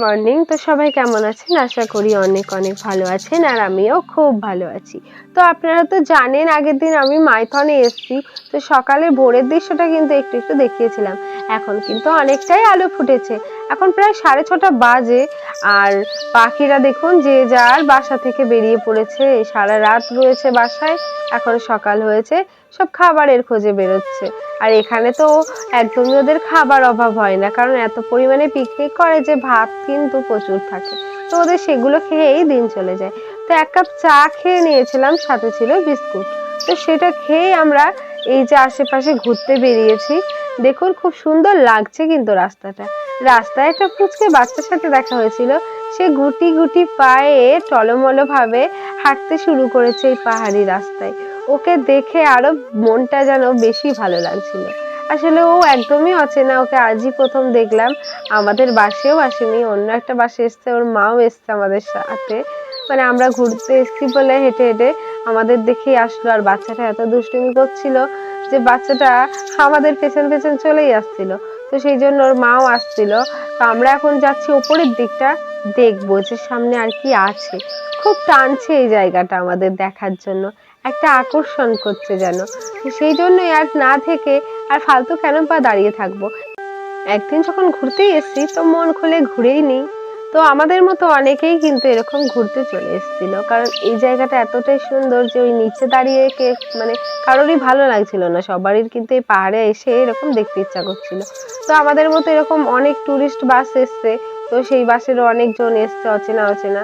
Morning. তো সবাই কেমন আছেন? আশা করি অনেক অনেক ভালো আছেন আর আমিও খুব ভালো আছি। তো আপনারা তো জানেন, আগের দিন আমি মাইথনে এসেছি। তো সকালে ভোরের দৃশ্যটা কিন্তু একটু একটু দেখিয়েছিলাম। এখন কিন্তু অনেকটাই আলো ফুটেছে। এখন প্রায় সাড়ে ছটা বাজে আর পাখিরা দেখুন যে যার বাসা থেকে বেরিয়ে পড়েছে। সারা রাত রয়েছে বাসায়, এখন সকাল হয়েছে। সব খাবারের খোঁজে বেরোচ্ছে। আর এখানে তো একদমই ওদের খাবার অভাব হয় না, কারণ এত পরিমাণে পিকনিক করে যে ভাত কিন্তু প্রচুর থাকে। তো ওদের সেগুলো খেয়েই দিন চলে যায়। তো এক কাপ চা খেয়ে নিয়েছিলাম, সাথে ছিল বিস্কুট। তো সেটা খেয়ে আমরা এই যে আশেপাশে ঘুরতে বেরিয়েছি, দেখুন খুব সুন্দর লাগছে কিন্তু রাস্তাটা। রাস্তায় একটা ফুচকে বাচ্চার সাথে দেখা হয়েছিল। সে গুটি গুটি পায়ে টলমলো ভাবে হাঁটতে শুরু করেছে এই পাহাড়ি রাস্তায়। ওকে দেখে আরও মনটা যেন বেশি ভালো লাগছিল। আসলে ও একদমই অচেনা, ওকে আজই প্রথম দেখলাম। আমাদের বাসেও আসেনি, অন্য একটা বাসে এসছে, ওর মাও এসছে আমাদের সাথে। মানে আমরা ঘুরতে এসছি বলে হেঁটে হেঁটে আমাদের দেখেই আসলো, আর বাচ্চাটা এত দুষ্টুমি করছিল যে বাচ্চাটা আমাদের পেছন পেছন চলেই আসছিল। তো সেই জন্য ওর মাও আসছিল। তো আমরা এখন যাচ্ছি ওপরের দিকটা, দেখব যে সামনে আর কি আছে। খুব টানছে এই জায়গাটা আমাদের দেখার জন্য। একটা আকর্ষণ করছে যেন। সেই জন্যই আর না থেকে আর ফালতু কেন পা দাঁড়িয়ে থাকব? একদিন যখন ঘুরতেই এসছি, তো মন খুলে ঘুরেই নিই। তো আমাদের মতো অনেকেই কিন্তু এরকম ঘুরতে চলে এসেছিল। কারণ এই জায়গাটা এতটাই সুন্দর যে ওই নিচে দাঁড়িয়ে কে মানে কারোরই ভালো লাগছিল না। সবারই কিন্তু এই পাহাড়ে এসে এরকম দেখতে ইচ্ছা করছিল। তো আমাদের মতো এরকম অনেক টুরিস্ট বাস এসছে। তো সেই বাসেরও অনেকজন এসছে অচেনা অচেনা।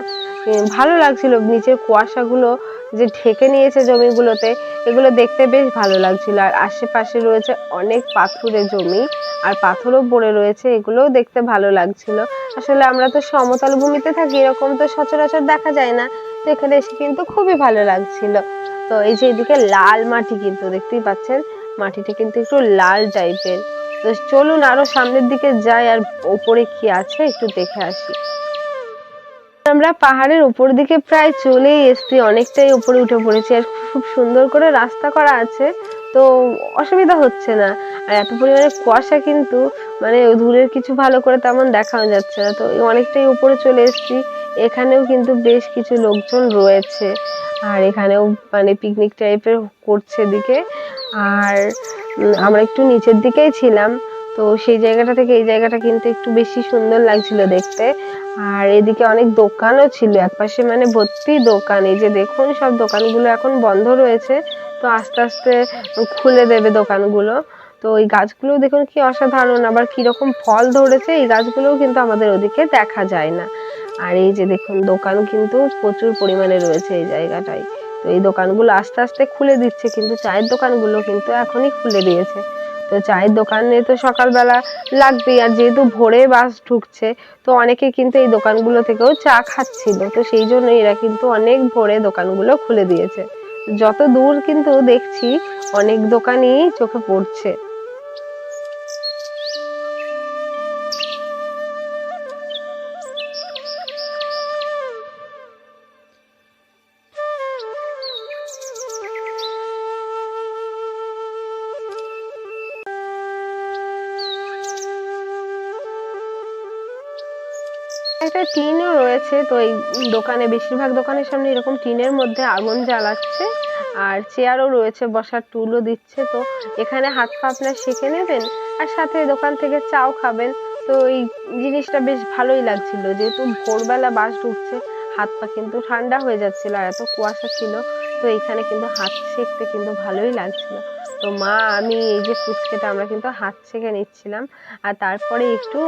ভালো লাগছিল। নিচের কুয়াশাগুলো যে ঢেকে নিয়েছে জমিগুলোতে, এগুলো দেখতে বেশ ভালো লাগছিল। আর আশেপাশে রয়েছে অনেক পাথুরে জমি, আর পাথরও পড়ে রয়েছে, এগুলোও দেখতে ভালো লাগছিল। আসলে আমরা তো সমতল ভূমিতে থাকি, এরকম তো সচরাচর দেখা যায় না। তো এখানে এসে কিন্তু খুবই ভালো লাগছিল। তো এই যে এদিকে লাল মাটি কিন্তু দেখতেই পাচ্ছেন, মাটিটা কিন্তু একটু লাল টাইপের তো চলুন আরও সামনের দিকে যাই, আর ওপরে কি আছে একটু দেখে আসি। আমরা পাহাড়ের উপর দিকে প্রায় চলেই এসেছি। অনেকটাই উপরে উঠে পড়েছি আর খুব সুন্দর করে রাস্তা করা আছে, তো অসুবিধা হচ্ছে না। আর এত পরিমাণে কুয়াশা কিন্তু মানে দূরের কিছু ভালো করে তেমন দেখাও যাচ্ছে না। তো অনেকটাই উপরে চলে এসেছি। এখানেও কিন্তু বেশ কিছু লোকজন রয়েছে। আর এখানেও মানে পিকনিক টাইপের করছে এদিকে। আর আমরা একটু নিচের দিকেই ছিলাম। তো সেই জায়গাটা থেকে এই জায়গাটা কিন্তু একটু বেশি সুন্দর লাগছিল দেখতে। আর এদিকে অনেক দোকানও ছিল, একপাশে মানে ভর্তি দোকান। এই যে দেখুন, সব দোকানগুলো এখন বন্ধ রয়েছে। তো আস্তে আস্তে খুলে দেবে দোকানগুলো। তো ওই গাছগুলো দেখুন কি অসাধারণ, আবার কীরকম ফল ধরেছে, এই গাছগুলোও কিন্তু আমাদের ওদিকে দেখা যায় না। আর এই যে দেখুন, দোকান কিন্তু প্রচুর পরিমাণে রয়েছে এই জায়গাটায়। তো এই দোকানগুলো আস্তে আস্তে খুলে দিচ্ছে, কিন্তু চায়ের দোকানগুলো কিন্তু এখনই খুলে দিয়েছে। তো চায়ের দোকানে তো সকালবেলা লাগবেই, আর যেহেতু ভোরে বাস ঢুকছে, তো অনেকে কিন্তু এই দোকানগুলো থেকেও চা খাচ্ছিল, তো সেই জন্য এরা কিন্তু অনেক ভোরে দোকানগুলো খুলে দিয়েছে। যত দূর কিন্তু দেখছি, অনেক দোকানই চোখে পড়ছে। একটা টিনও রয়েছে, তো এই দোকানে, বেশিরভাগ দোকানের সামনে এরকম টিনের মধ্যে আগুন জ্বালাচ্ছে আর চেয়ারও রয়েছে, বসার টুলও দিচ্ছে, তো এখানে হাত পা আপনার সেঁকে নেবেন আর সাথে দোকান থেকে চাও খাবেন। তো এই জিনিসটা বেশ ভালোই লাগছিল, যেহেতু ভোরবেলা বাস ঢুকছে, হাত পা কিন্তু ঠান্ডা হয়ে যাচ্ছিল আর এত কুয়াশা ছিল, তো এখানে কিন্তু হাত সেঁকতে কিন্তু ভালোই লাগছিল। তো মা, আমি এই যে ফুচকাটা আমরা কিন্তু হাত সেঁকে নিচ্ছিলাম, আর তারপরে একটু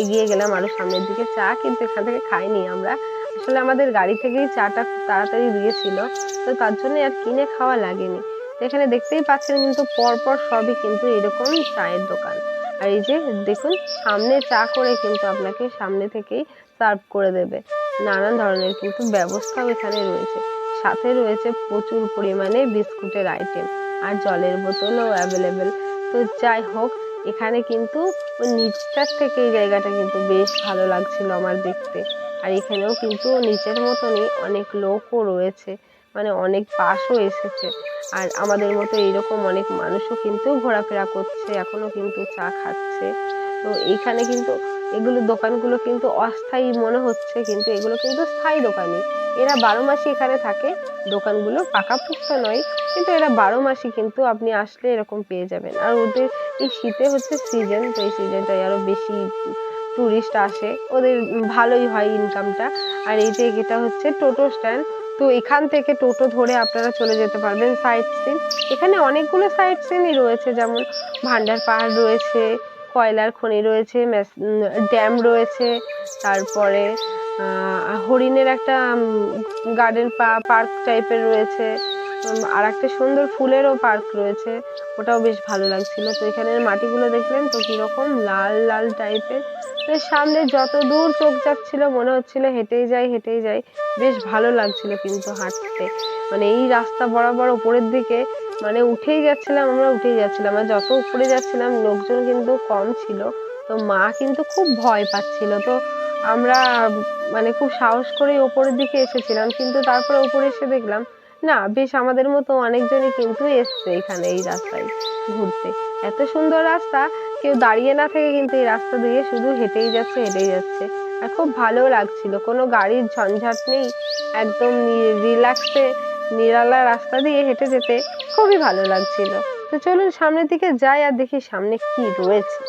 এগিয়ে গেলাম আরও সামনের দিকে। চা কিন্তু এখান থেকে খাইনি আমরা। আসলে আমাদের গাড়ি থেকেই চাটা খুব তাড়াতাড়ি দিয়েছিল তো তার জন্য আর কিনে খাওয়া লাগেনি। এখানে দেখতেই পাচ্ছেন কিন্তু পরপর সবই কিন্তু এরকম চায়ের দোকান। আর এই যে দেখুন, সামনে চা করে কিন্তু আপনাকে সামনে থেকেই সার্ভ করে দেবে। নানান ধরনের কিন্তু ব্যবস্থাও এখানে রয়েছে। সাথে রয়েছে প্রচুর পরিমাণে বিস্কুটের আইটেম। আর জলের বোতলও অ্যাভেলেবেল তো যাই হোক, এখানে কিন্তু ওই নিচটার থেকে এই জায়গাটা কিন্তু বেশ ভালো লাগছিল আমার দেখতে। আর এখানেও কিন্তু নিচের মতনই অনেক লোকও রয়েছে মানে অনেক বাসও এসেছে। আর আমাদের মতো এইরকম অনেক মানুষও কিন্তু ঘোরাফেরা করছে এখনও কিন্তু চা খাচ্ছে। তো এইখানে কিন্তু এগুলো দোকানগুলো কিন্তু অস্থায়ী মনে হচ্ছে, কিন্তু এগুলো কিন্তু স্থায়ী দোকানই এরা বারো মাসই এখানে থাকে, দোকানগুলো পাকা পাকাপোক্ত নয়, কিন্তু এরা বারো মাসই কিন্তু আপনি আসলে এরকম পেয়ে যাবেন। আর ওদের এই শীতে হচ্ছে সিজন তো এই সিজনটাই আরও বেশি টুরিস্ট আসে, ওদের ভালোই হয় ইনকামটা আর এই যে এটা হচ্ছে টোটো স্ট্যান্ড তো এখান থেকে টোটো ধরে আপনারা চলে যেতে পারবেন সাইট সিন এখানে অনেকগুলো সাইট সিনই রয়েছে, যেমন ভান্ডার পাহাড় রয়েছে কয়লার খনি রয়েছে ড্যাম রয়েছে, তারপরে হরিণের একটা গার্ডেন পার্ক টাইপের রয়েছে আর একটা সুন্দর ফুলেরও পার্ক রয়েছে, ওটাও বেশ ভালো লাগছিল। তো এখানের মাটিগুলো দেখলেন তো কীরকম লাল লাল টাইপের সামনে যত দূর চোখ যাচ্ছিল মনে হচ্ছিল হেঁটেই যাই হেঁটেই যাই। বেশ ভালো লাগছিল কিন্তু হাঁটতে। মানে এই রাস্তা বরাবর ওপরের দিকে মানে উঠেই যাচ্ছিলাম, আমরা উঠেই যাচ্ছিলাম। আর যত উপরে যাচ্ছিলাম, লোকজন কিন্তু কম ছিল। তো মা কিন্তু খুব ভয় পাচ্ছিল। তো আমরা মানে খুব সাহস করে ওপরের দিকে এসেছিলাম। কিন্তু তারপরে উপরে এসে দেখলাম, না, বেশ আমাদের মতো অনেকজনই কিন্তু এসছে এখানে এই রাস্তায় ঘুরতে। এত সুন্দর রাস্তা, কেউ দাঁড়িয়ে না থেকে কিন্তু এই রাস্তা দিয়ে শুধু হেঁটেই যাচ্ছে হেঁটেই যাচ্ছে। আর খুব ভালো লাগছিল। কোনো গাড়ির ঝঞ্ঝাট নেই, একদম রিল্যাক্সে নিরালা রাস্তা দিয়ে হেঁটে যেতে। খুবই ভালো লাগছিল। তো চলুন সামনের দিকে যাই আর দেখি সামনে কি রয়েছে।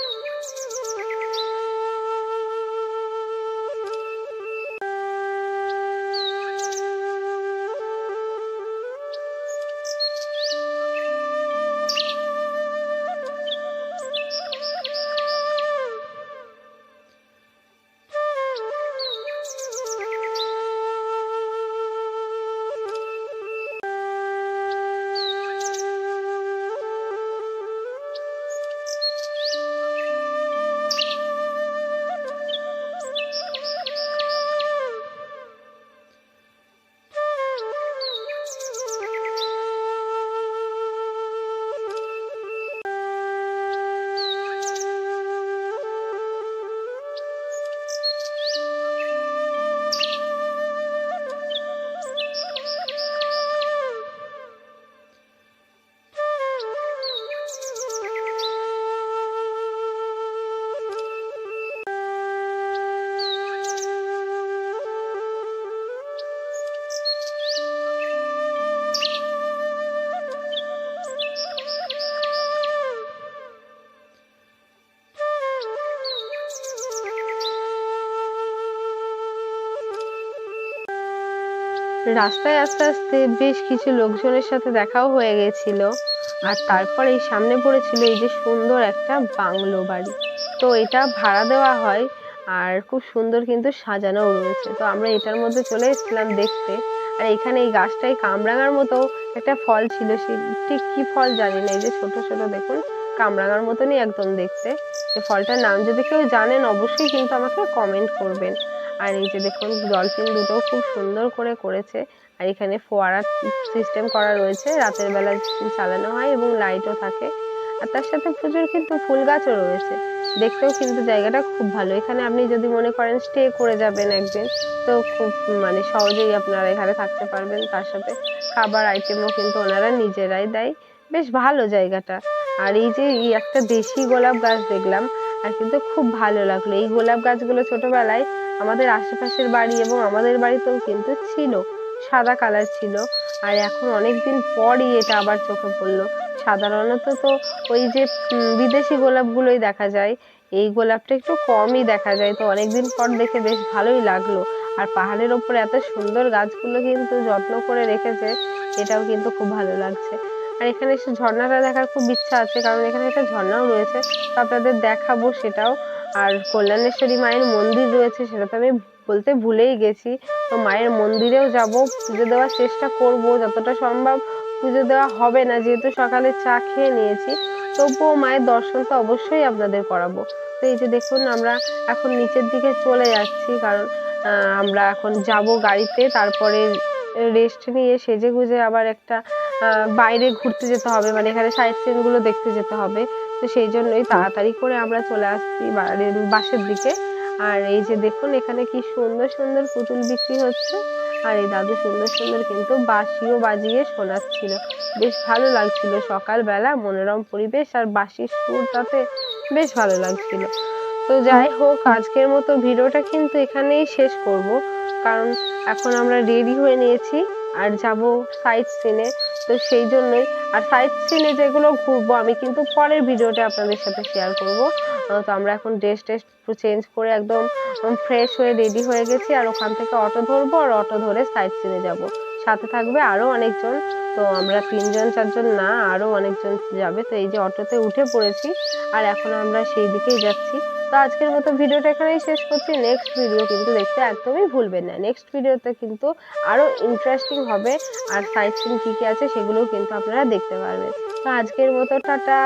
রাস্তায় আস্তে আস্তে বেশ কিছু লোকজনের সাথে দেখাও হয়ে গেছিল। আর তারপর সামনে পড়েছিল এই যে সুন্দর একটা বাংলো বাড়ি। তো এটা ভাড়া দেওয়া হয় আর খুব সুন্দর কিন্তু সাজানোও রয়েছে। তো আমরা এটার মধ্যে চলে এসেছিলাম দেখতে। আর এখানে এই গাছটায় কামরাঙার মতো একটা ফল ছিল সে ঠিক কি ফল জানি না, এই যে ছোট ছোট দেখুন, কামরাঙার মতনই একদম দেখতে। এই ফলটার নাম যদি কেউ জানেন অবশ্যই কিন্তু আমাকে কমেন্ট করবেন। আর এই যে দেখুন ডলফিন দুটো খুব সুন্দর করে করেছে। আর এখানে ফোয়ারা সিস্টেম করা রয়েছে। রাতের বেলা চালানো হয় এবং লাইটও থাকে। আর তার সাথে প্রচুর কিন্তু ফুল গাছও রয়েছে। দেখতেও কিন্তু জায়গাটা খুব ভালো। এখানে আপনি যদি মনে করেন স্টে করে যাবেন একদিন, তো খুব মানে সহজেই আপনারা এখানে থাকতে পারবেন। তার সাথে খাবার আইটেমও কিন্তু ওনারা নিজেরাই দেয়। বেশ ভালো জায়গাটা। আর এই যে এই একটা দেশি গোলাপ গাছ দেখলাম, আর কিন্তু খুব ভালো লাগল। এই গোলাপ গাছগুলো ছোটবেলায় আমাদের আশেপাশের বাড়ি এবং আমাদের বাড়িতেও কিন্তু ছিল, সাদা কালার ছিল। আর এখন অনেক দিন পরই এটা আবার চোখে পড়ল। সাধারণত তো ওই যে বিদেশি গোলাপগুলোই দেখা যায়। এই গোলাপটা একটু কমই দেখা যায়। তো অনেকদিন পর দেখে বেশ ভালোই লাগল। আর পাহাড়ের ওপর এত সুন্দর গাছগুলো কিন্তু যত্ন করে রেখেছে, এটাও কিন্তু খুব ভালো লাগছে। আর এখানে এসে ঝর্ণাটা দেখার খুব ইচ্ছা আছে, কারণ এখানে একটা ঝর্ণাও রয়েছে। তো আপনাদের দেখাবো সেটাও। আর কল্যাণেশ্বরী মায়ের মন্দির রয়েছে, সেটা তো আমি বলতে ভুলেই গেছি। তো মায়ের মন্দিরেও যাব, পুজো দেওয়ার চেষ্টা করব, যতটা সম্ভব পুজো দেওয়া হবে না, যেহেতু সকালে চা খেয়ে নিয়েছি। তবুও মায়ের দর্শন তো অবশ্যই আপনাদের করাবো। তো এই যে দেখুন, আমরা এখন নিচের দিকে চলে যাচ্ছি, কারণ আমরা এখন যাব গাড়িতে, তারপরে রেস্ট নিয়ে সেজে গুজে আবার একটা বাইরে ঘুরতে যেতে হবে মানে এখানে সাইড সিনগুলো দেখতে যেতে হবে। তো সেই জন্যই তাড়াতাড়ি করে আমরা চলে আসছি বাসের দিকে। আর এই যে দেখুন এখানে কি সুন্দর সুন্দর পুতুল বিক্রি হচ্ছে। আর এই দাদু সুন্দর সুন্দর কিন্তু বাঁশিও বাজিয়ে শোনাচ্ছিল। বেশ ভালো লাগছিল সকালবেলা, মনোরম পরিবেশ আর বাঁশির সুরটাতে বেশ ভালো লাগছিল। তো যাই হোক, আজকের মতো ভিডিওটা কিন্তু এখানেই শেষ করব। কারণ এখন আমরা রেডি হয়ে নিয়েছি আর যাব সাইট সিনে তো সেই জন্যই। আর সাইট সিনে যেগুলো ঘুরবো, আমি কিন্তু পরের ভিডিওতে আপনাদের সাথে শেয়ার করব। তো আমরা এখন ড্রেস টেস চেঞ্জ করে একদম ফ্রেশ হয়ে রেডি হয়ে গেছি আর ওখান থেকে অটো ধরবো আর অটো ধরে সাইট সিনে যাব। সাথে থাকবে আরও অনেকজন, তো আমরা তিনজন, চারজন না আরও অনেকজন যাবে। তো এই যে অটোতে উঠে পড়েছি আর এখন আমরা সেই দিকেই যাচ্ছি। তো আজকের মতো ভিডিওটা এখানেই শেষ করছি। নেক্সট ভিডিও কিন্তু দেখতে একদমই ভুলবেন না। নেক্সট ভিডিওতে কিন্তু আরও ইন্টারেস্টিং হবে। আর সাইট সিন কী কী আছে সেগুলোও কিন্তু আপনারা দেখতে পারবেন। তো আজকের মতো, টাটা!